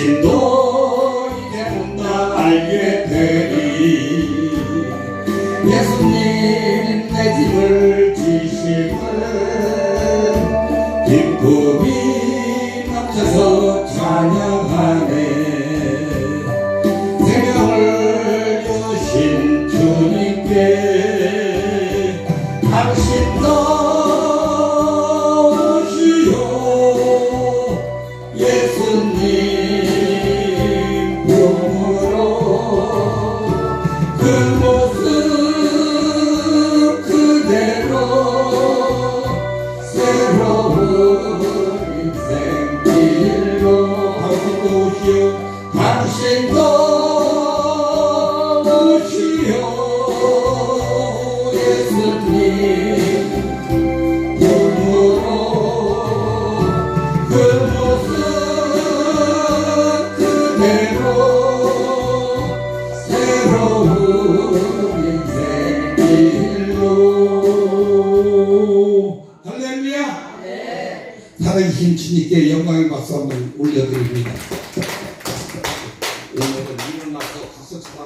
진도이게 혼자 알게 되니 예수님 내 집을 지시는 기쁨이 넘쳐서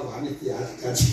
完了，也还干净。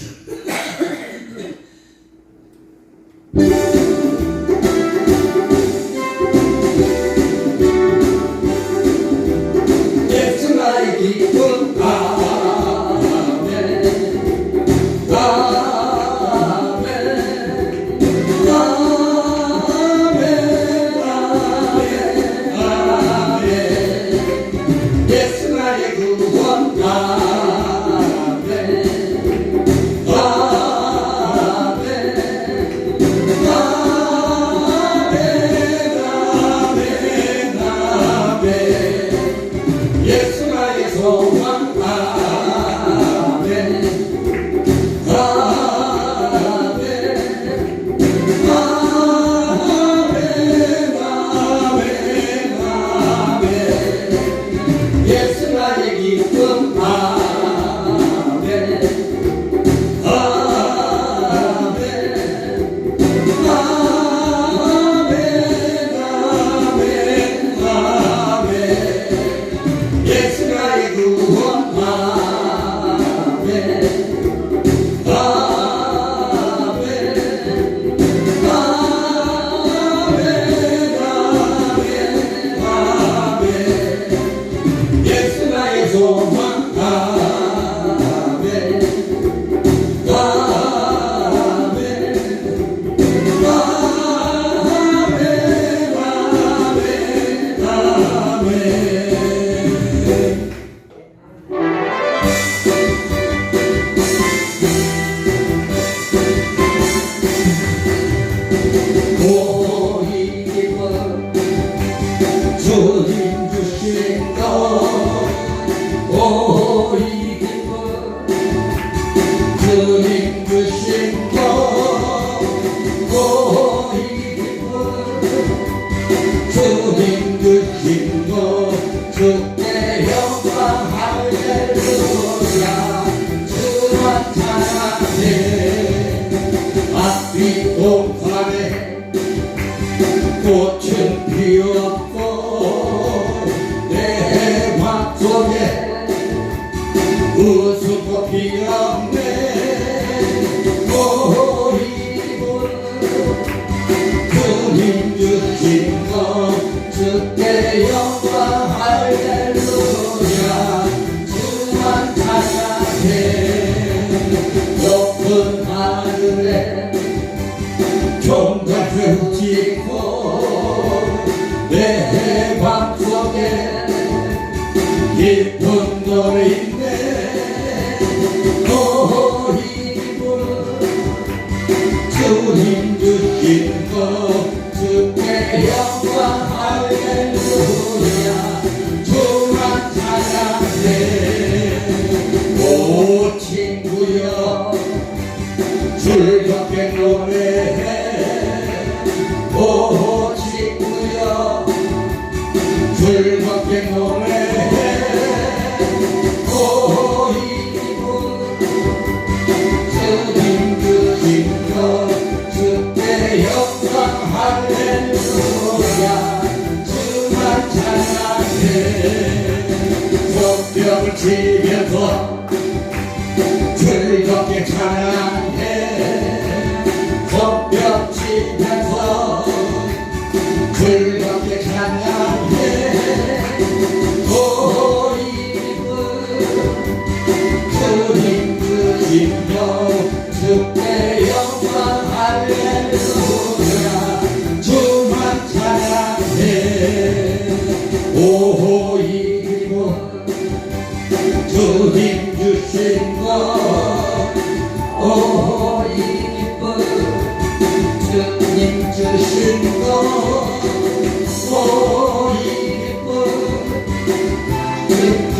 손 힘들 힘도 즐겁게 노래해 보이고 주님 그신 것 주께 역사할래 주야. 주만 찬양해. 성벽을 지면서 즐겁게 찬양해. 성벽 지며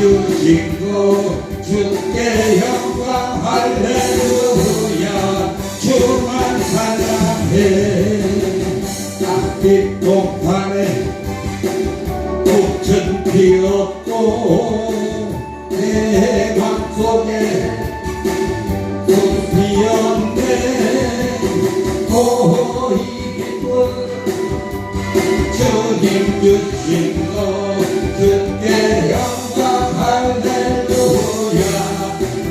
주신 거 주께 영광 할렐루야 주만 사랑해 땅빛 동판에 꽃은 피었고 내 맘속에 힘주신 높게 영광할 할렐루야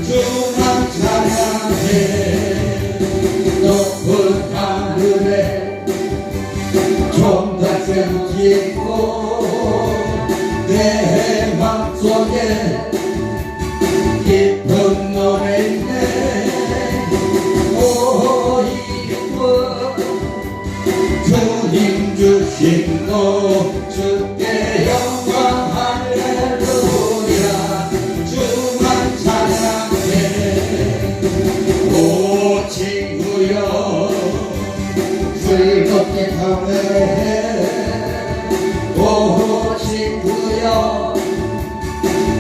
주만 찬양해 높은 하늘에 종달샘 짓고 내 마음속에 깊은 노래 주께 영광 할렐루야. 주만 찬양해. 오 친구여 즐겁게 노래해. 오 친구여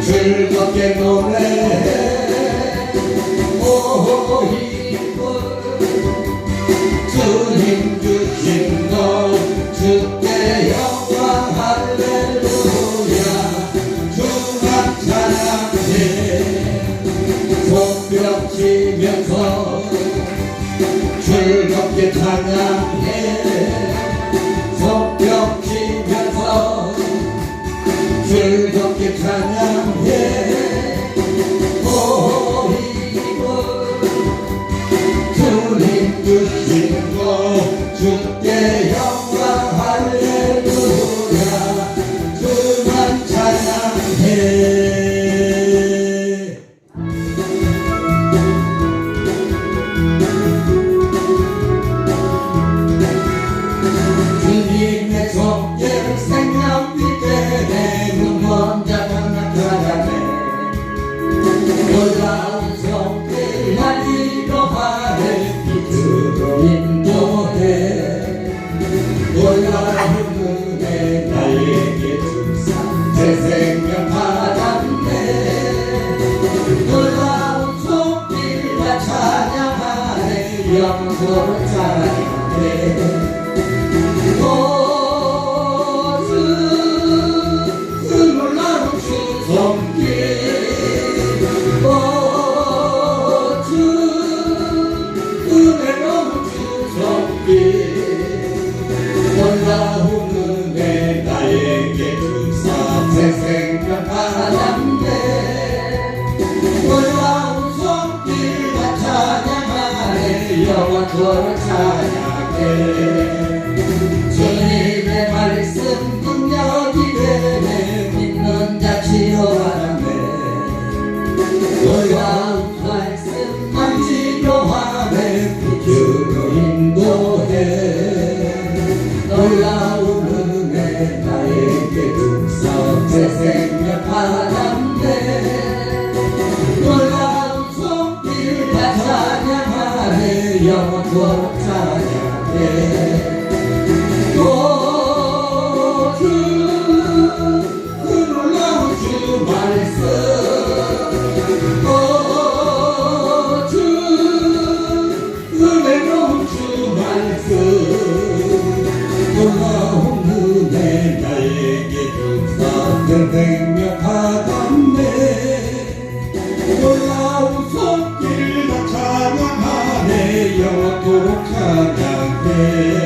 즐겁게 노래해. Obrigada. 心からで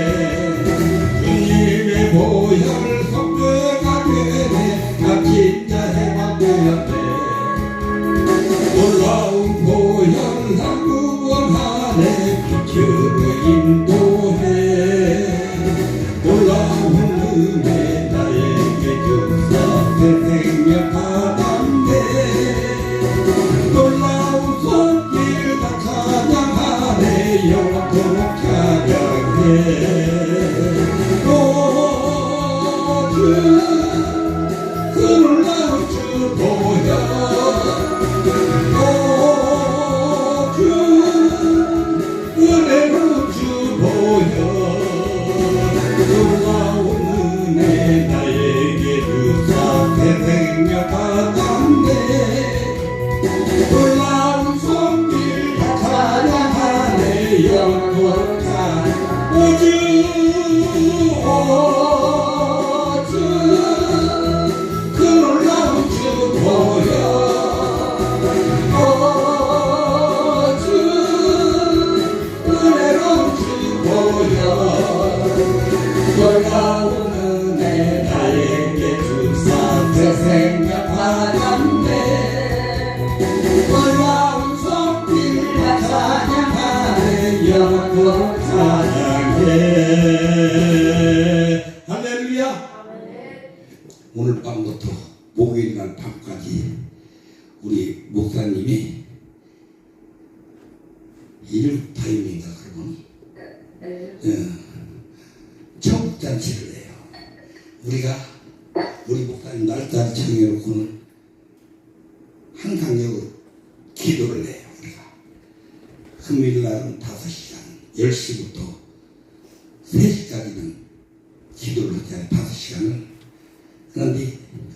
Hallelujah.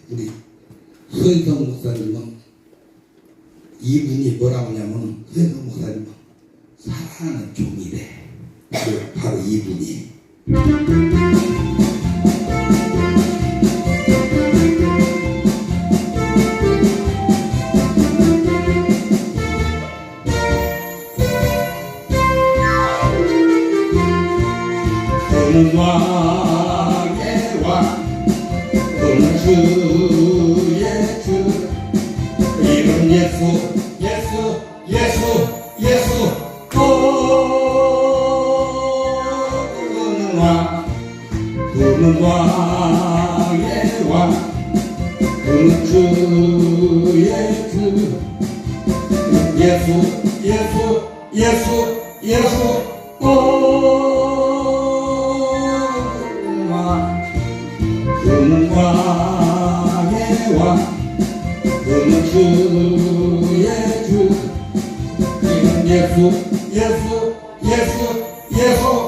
우리 서인성 목사님은 이분이 뭐라고 하냐면 서인성 목사님은 사랑하는 종이래. 바로 이분이. Wow. 예수 예수 이름 예수 예수 예수 예수. 또는 왕 그는 왕의 왕 그는 주 예수 예수 예수 예수 예수. 또 Yesu, Yesu, Yesu, Yesu.